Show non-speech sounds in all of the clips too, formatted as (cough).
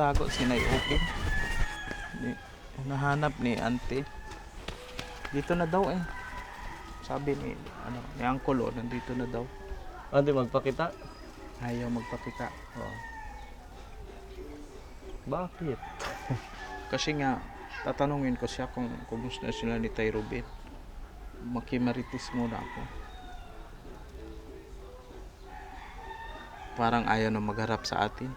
nagtatago si Nay Open. Ni, nahanap ni Auntie. Dito na daw eh. Sabi ni, ano, ni oh, nandito na daw. Di magpakita? Ayaw magpakita. Oo. Bakit? (laughs) Kasi nga, tatanungin ko siya kung kumusta sila ni Tay Ruben. Makimaritis muna ako. Parang ayaw na magharap sa atin.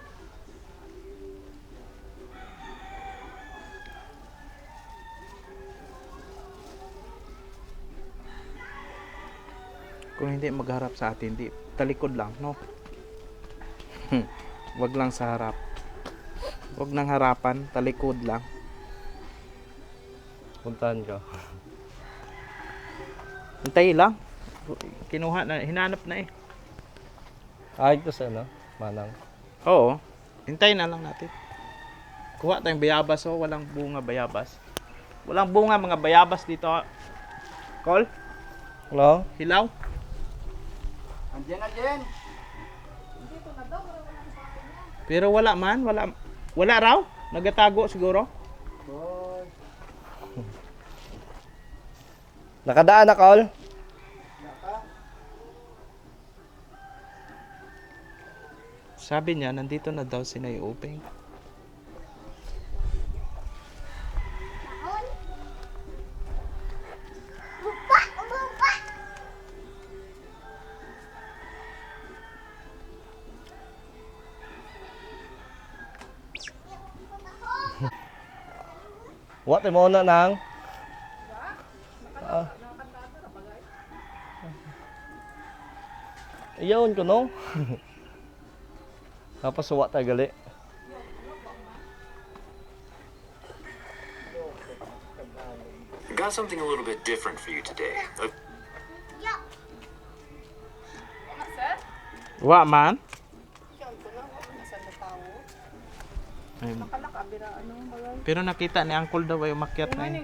Kung hindi magharap sa atin, di talikod lang, no? (laughs) Wag lang sa harap. Wag nang harapan, talikod lang. Puntahan ka. Hintay lang. Kinuha na, hinanap na eh. Ay, ito sa ano? Manang. Oo. Hintayin na lang natin. Kuha tayong bayabas oh, walang bunga bayabas. Walang bunga mga bayabas dito. ah. Call? Hello? Hilaw? Andiyan na din. Pero wala man, wala wala raw. Nagatago siguro. Boy. Nakadaan na, Call? Sabi niya, nandito na daw si Nay Uping. What mo na nang? Ah. Iyon ko no. (laughs) Tapos suwa tayo gali. Got something a little bit different for you today. A Wa man. Ay, pero nakita ni Uncle daw ay umakyat na eh.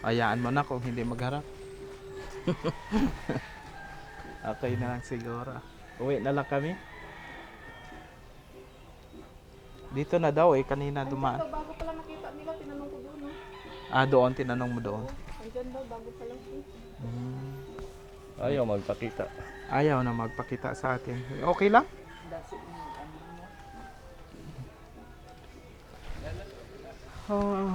Ayaan mo na kung hindi magharap. (laughs) okay na lang siguro. Uwi na lang kami. Dito na daw eh, kanina dumaan. Bago pa lang nakita nila, tinanong ko doon. No? Ah, doon, tinanong mo doon. Andyan daw, bago pa lang. siya. Ayaw magpakita. Ayaw na magpakita sa atin. Okay lang? Oh.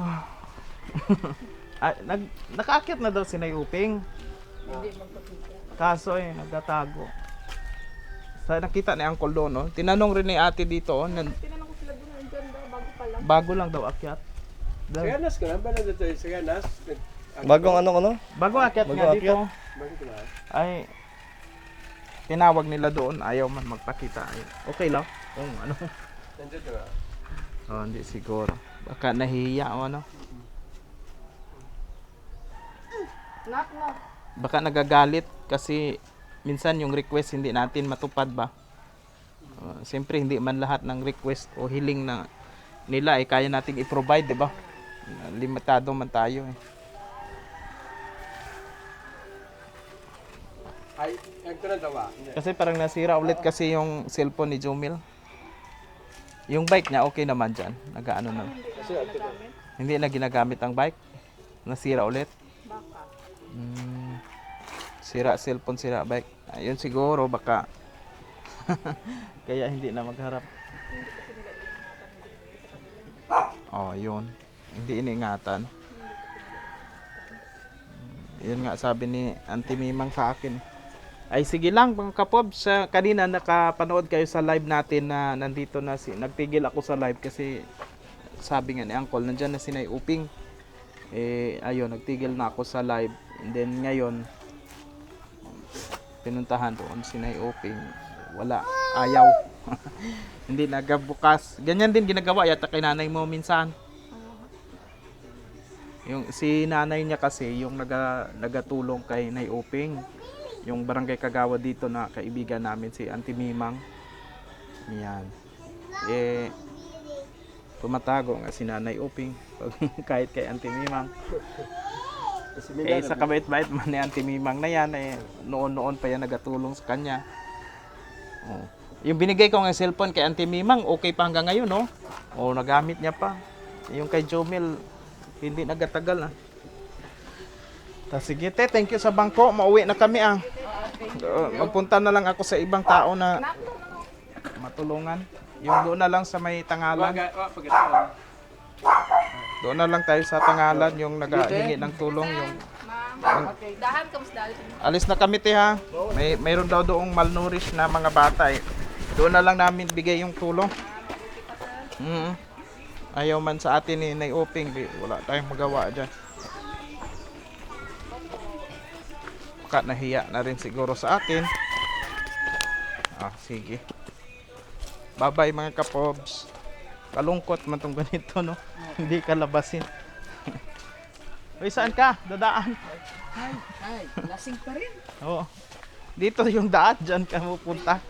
ah, (laughs) nag, nakaakyat na daw si Nay Uping. Kaso eh, nagtatago. Sa nakita ni Uncle doon, no? tinanong rin ni ate dito, oh, nan- Tinanong ko sila doon, andyan daw, bago pa lang. bago lang daw akyat. Daw- Saganas ka na ba na dito? Saganas? Bagong ano ko no? Bago akyat Bago nga akyat. dito, Bakit na? ay tinawag nila doon, ayaw man magpakita. Ay, okay lang. Kung ano. Nandiyan na. Oh, hindi siguro. Baka nahihiya o ano. Nak, no. Baka nagagalit kasi minsan yung request hindi natin matupad ba. Uh, Siyempre hindi man lahat ng request o hiling na nila ay kaya nating i-provide, 'di ba? Limitado man tayo eh. Ay, dawa. Kasi parang nasira ulit kasi yung cellphone ni Jomil. Yung bike niya okay naman diyan. Nagaano na. Hindi na ginagamit ang bike. Nasira ulit. Baka. Mm, sira cellphone, sira bike. Ayun siguro baka (laughs) kaya hindi na magharap. Oh, yun. Hindi iniingatan. Mm, Yun nga sabi ni Auntie Mimang sa akin. Ay sige lang mga kapob, sa kanina nakapanood kayo sa live natin na nandito na si nagtigil ako sa live kasi sabi nga ni Uncle nandiyan na si Nay Uping. Eh ayun nagtigil na ako sa live. And then ngayon pinuntahan doon si Nay Oping wala ayaw. (laughs) Hindi nagabukas ganyan din ginagawa yata kay nanay mo minsan. Yung si nanay niya kasi yung naga, nagatulong kay Nay Oping yung barangay Kagawa dito na kaibigan namin si Auntie Mimang. Yan. Eh tumatago nga si Nanay Uping (laughs) pag kahit kay Auntie Mimang. Kasi Eh, sa kabait-bait man ni Auntie Mimang na yan, eh, noon-noon pa yan nagatulong sa kanya. Oh. Yung binigay ko ng cellphone kay Auntie Mimang, okay pa hanggang ngayon, no? O, nagamit niya pa. Yung kay Jomel, hindi nagatagal, ah. Ta, sige, te, thank you sa bangko. Mauwi na kami, ah. Uh, magpunta na lang ako sa ibang tao na matulungan. Yung doon na lang sa may tangalan. Pagkataon. Doon na lang tayo sa tangalan, yung naghahingi ng tulong. Yung... Ma'am, okay. Dahan ka. Alis na kami, te, ha? May, mayroon daw doong malnourished na mga bata, eh. Doon na lang namin bigay yung tulong. Mm. Ayaw man sa atin ni Nay Oping, di- wala tayong magawa dyan. Baka nahiya na rin siguro sa atin. Ah, sige. Bye-bye mga kapobs. Kalungkot man tong ganito, no? Hindi ka labasin. (laughs) Uy, saan ka? Dadaan. Ay, lasing pa rin. Oo. Dito yung daan, dyan ka pupunta.